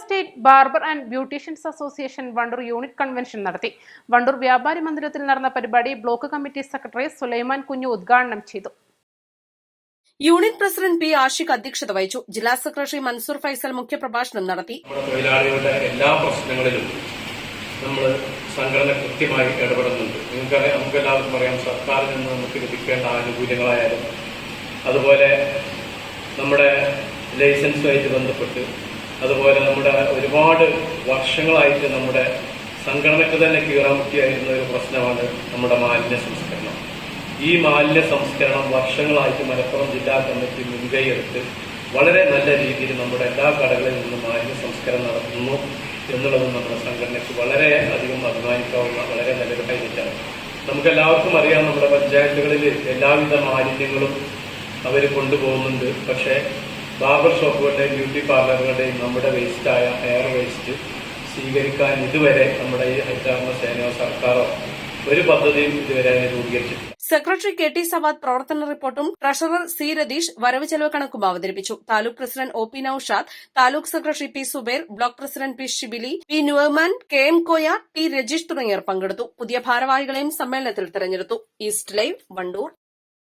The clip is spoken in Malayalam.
State barber and beauticians association Wandoor unit convention നടത്തി. വണ്ടൂർ വ്യാപാരി മന്ദിരത്തിൽ നടന്ന പരിപാടി ബ്ലോക്ക് കമ്മിറ്റി സെക്രട്ടറി സുലൈമാൻ കുഞ്ഞു ഉദ്ഘാടനം ചെയ്തു. യൂണിറ്റ് പ്രസിഡന്റ് പി ആഷിഖ് അധ്യക്ഷത വഹിച്ചു. ജില്ലാ സെക്രട്ടറി മൻസൂർ ഫൈസൽ മുഖ്യപ്രഭാഷണം നടത്തി. നമ്മുടെ തൊഴിലാളികളുടെ എല്ലാ പ്രശ്നങ്ങളിലും നമ്മൾ സംഘടന കൃത്യമായി ഇടപെടുന്നുണ്ട്. നിങ്ങൾക്കറിയാം നമുക്ക് എല്ലാവർക്കും അറിയാം സർക്കാരിൽ നിന്ന് നമുക്ക് ലഭിക്കേണ്ട ആനുകൂല്യങ്ങളായാലും അതുപോലെ നമ്മുടെ ലൈസൻസുമായിട്ട് ബന്ധപ്പെട്ട് അതുപോലെ നമ്മുടെ ഒരുപാട് വർഷങ്ങളായിട്ട് നമ്മുടെ സംഘടനയ്ക്ക് തന്നെ കീറാമുട്ടിയായിരുന്ന ഒരു പ്രശ്നമാണ് നമ്മുടെ മാലിന്യ സംസ്കരണം. ഈ മാലിന്യ സംസ്കരണം വർഷങ്ങളായിട്ട് മലപ്പുറം ജില്ലാ കമ്മിറ്റി മുൻകൈയെടുത്ത് വളരെ നല്ല രീതിയിൽ നമ്മുടെ എല്ലാ കടകളിൽ നിന്നും മാലിന്യ സംസ്കരണം നടത്തുന്നു എന്നുള്ളത് നമ്മുടെ സംഘടനയ്ക്ക് വളരെ അധികം അഭിമാനിക്കാവുന്ന വളരെ നല്ലൊരു കാര്യമാണ് നമുക്ക് എല്ലാവർക്കും അറിയാം നമ്മുടെ പഞ്ചായത്തുകളിൽ എല്ലാവിധ മാലിന്യങ്ങളും അവർ കൊണ്ടുപോകുന്നുണ്ട്. പക്ഷേ ബാർബർ ഷോപ്പുകളുടെയും ബ്യൂട്ടി പാർലറുകളുടെയും നമ്മുടെ വേസ്റ്റായ ഹെയർ വേസ്റ്റ് സ്വീകരിക്കാൻ ഇതുവരെ നമ്മുടെ ഈ ഹരിതകർമ്മ സേനയോ സർക്കാരോ ഒരു പദ്ധതിയും ഇതുവരെ രൂപീകരിച്ചിട്ടില്ല. സെക്രട്ടറി കെ ടി സവാദ് പ്രവർത്തന റിപ്പോർട്ടും ട്രഷറർ സി രതീഷ് വരവ് ചെലവ് കണക്കും അവതരിപ്പിച്ചു. Taluk president O P Noushad taluk secretary P Suber block president P Shibili P Newman K M Koya T Rajeesh തുടങ്ങിയവർ പങ്കെടുത്തു. പുതിയ ഭാരവാഹികളെയും സമ്മേളനത്തിൽ തെരഞ്ഞെടുത്തു. East Live Wandoor.